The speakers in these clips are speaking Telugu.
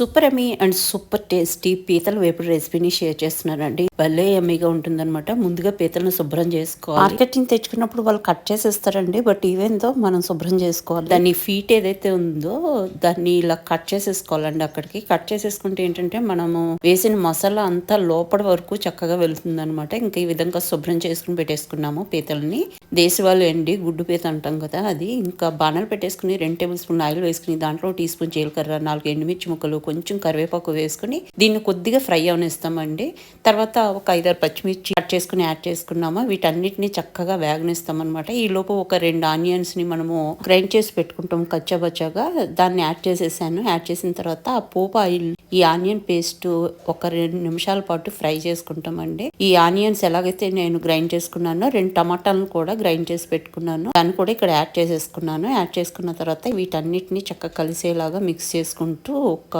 Super yummy and super tasty పీతల వేపుడు రెసిపీని షేర్ చేస్తున్నానండి భలే ఎమ్మీగా ఉంటుందన్నమాట. ముందుగా పీతలను శుభ్రం చేసుకోవాలి. మార్కెటింగ్ తెచ్చుకున్నప్పుడు వాళ్ళు కట్ చేసేస్తారండి బట్ ఈవెన్తో మనం శుభ్రం చేసుకోవాలి. దాని ఫీట్ ఏదైతే ఉందో దాన్ని ఇలా కట్ చేసేసుకోవాలండి అక్కడికి. కట్ చేసేసుకుంటే ఏంటంటే మనము వేసిన మసాలా అంతా లోపల వరకు చక్కగా వెళ్తుంది అనమాట ఇంకా ఈ విధంగా శుభ్రం చేసుకుని పెట్టేసుకున్నాము పీతల్ని. దేశవాళీ అండి గుడ్డు పీత అంటాం కదా అది. ఇంకా బాణాలు పెట్టేసుకుని రెండు టేబుల్ స్పూన్ ఆయిల్ వేసుకుని దాంట్లో టీ స్పూన్ జీలకర్ర నాలుగు ఎండుమిర్చి ముక్కలు కొంచెం కరివేపాకు వేసుకుని దీన్ని కొద్దిగా ఫ్రై అవనిస్తామండి. తర్వాత ఒక ఐదారు పచ్చిమిర్చి కట్ చేసుకుని యాడ్ చేసుకున్నాము వీటన్నిటిని చక్కగా వేగనిస్తాం అనమాట ఈ లోపు ఒక రెండు ఆనియన్స్ని మనము గ్రైండ్ చేసి పెట్టుకుంటాం కచ్చాబచ్చాగా దాన్ని యాడ్ చేసేసాను. యాడ్ చేసిన తర్వాత ఆ పోపు ఆయిల్ ఈ ఆనియన్ పేస్ట్ ఒక రెండు నిమిషాల పాటు ఫ్రై చేసుకుంటామండి. ఈ ఆనియన్స్ ఎలాగైతే నేను గ్రైండ్ చేసుకున్నానో రెండు టమాటాలను కూడా గ్రైండ్ చేసి పెట్టుకున్నాను. దాన్ని కూడా ఇక్కడ యాడ్ చేసేసుకున్నాను. యాడ్ చేసుకున్న తర్వాత వీటన్నిటిని చక్కగా కలిసేలాగా మిక్స్ చేసుకుంటూ ఒక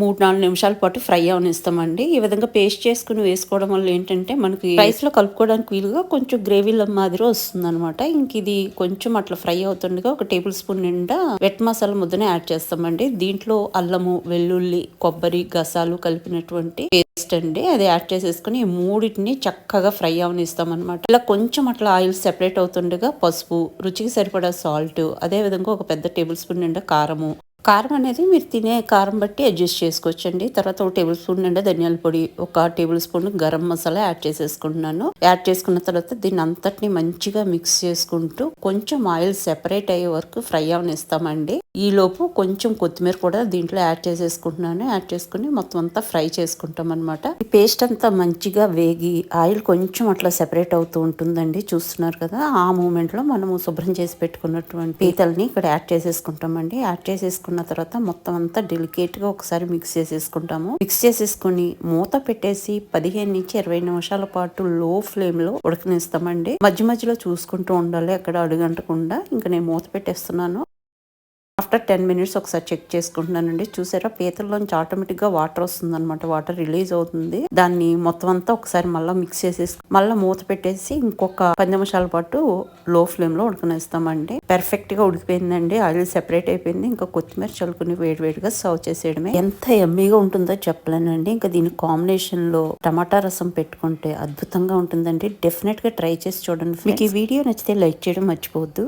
మూడు నాలుగు నిమిషాల పాటు ఫ్రై అవనిస్తామండి. ఈ విధంగా పేస్ట్ చేసుకుని వేసుకోవడం వల్ల ఏంటంటే మనకి రైస్లో కలుపుకోవడానికి వీలుగా కొంచెం గ్రేవీల మాదిరి వస్తుంది అనమాట ఇంక ఇది కొంచెం అట్లా ఫ్రై అవుతుండగా ఒక టేబుల్ స్పూన్ నిండా వెట్ మసాలా ముద్దనే యాడ్ చేస్తామండి. దీంట్లో అల్లము వెల్లుల్లి కొబ్బరి గసాలు కలిపినటువంటి పేస్ట్ అండి. అది యాడ్ చేసేసుకుని ఈ మూడింటిని చక్కగా ఫ్రై అవనిస్తాం అనమాట ఇలా కొంచెం అట్లా ఆయిల్ సెపరేట్ అవుతుండగా పసుపు రుచికి సరిపడా సాల్ట్ అదే విధంగా ఒక పెద్ద టేబుల్ స్పూన్ నిండా కారము కారం అనేది మీరు తినే కారం బట్టి అడ్జస్ట్ చేసుకోవచ్చండి. తర్వాత ఒక టేబుల్ స్పూన్ నిండా ధనియాల పొడి ఒక table spoon garam masala add చేసేసుకుంటున్నాను. యాడ్ చేసుకున్న తర్వాత దీన్ని అంతటిని మంచిగా మిక్స్ చేసుకుంటూ కొంచెం ఆయిల్ సెపరేట్ అయ్యే వరకు ఫ్రై అవనిస్తామండి. ఈ లోపు కొంచెం కొత్తిమీర కూడా దీంట్లో యాడ్ చేసేసుకుంటున్నాను. యాడ్ చేసుకుని మొత్తం అంతా ఫ్రై చేసుకుంటాం అనమాట ఈ పేస్ట్ అంతా మంచిగా వేగి ఆయిల్ కొంచెం అట్లా సెపరేట్ అవుతూ ఉంటుందండి. చూస్తున్నారు కదా ఆ మూమెంట్లో మనము శుభ్రం చేసి పెట్టుకున్నటువంటి పీతల్ని ఇక్కడ యాడ్ చేసేసుకుంటామండి. యాడ్ చేసేసుకున్న తర్వాత మొత్తం అంతా డెలికేట్గా ఒకసారి మిక్స్ చేసేసుకుంటాము. మిక్స్ చేసేసుకుని మూత పెట్టేసి పదిహేను నుంచి ఇరవై నిమిషాల పాటు లో ఫ్లేమ్లో ఉడకనిస్తామండి. మధ్య మధ్యలో చూసుకుంటూ ఉండాలి అక్కడ అడుగంటకుండా. ఇంకా నేను మూత పెట్టేస్తున్నాను. ఆఫ్టర్ టెన్ మినిట్స్ ఒకసారి చెక్ చేసుకుంటున్నానండి. చూసారా? పీతల్లోంచి ఆటోమేటిక్గా వాటర్ వస్తుంది అనమాట వాటర్ రిలీజ్ అవుతుంది. దాన్ని మొత్తం అంతా ఒకసారి మళ్ళీ మిక్స్ చేసేసి మళ్ళీ మూత పెట్టేసి ఇంకొక పది నిమిషాల పాటు లో ఫ్లేమ్లో ఉడకనేస్తామండి. పెర్ఫెక్ట్గా ఉడికిపోయిందండి. ఆయిల్ సెపరేట్ అయిపోయింది. ఇంకా కొత్తిమీర చల్లుకుని వేడివేడిగా సర్వ్ చేసేయడమే. ఎంత ఎమ్మీగా ఉంటుందో చెప్పలేనండి. ఇంకా దీని కాంబినేషన్లో టమాటా రసం పెట్టుకుంటే అద్భుతంగా ఉంటుందండి. డెఫినెట్గా ట్రై చేసి చూడండి మీకు ఈ వీడియో నచ్చితే లైక్ చేయడం మర్చిపోవద్దు.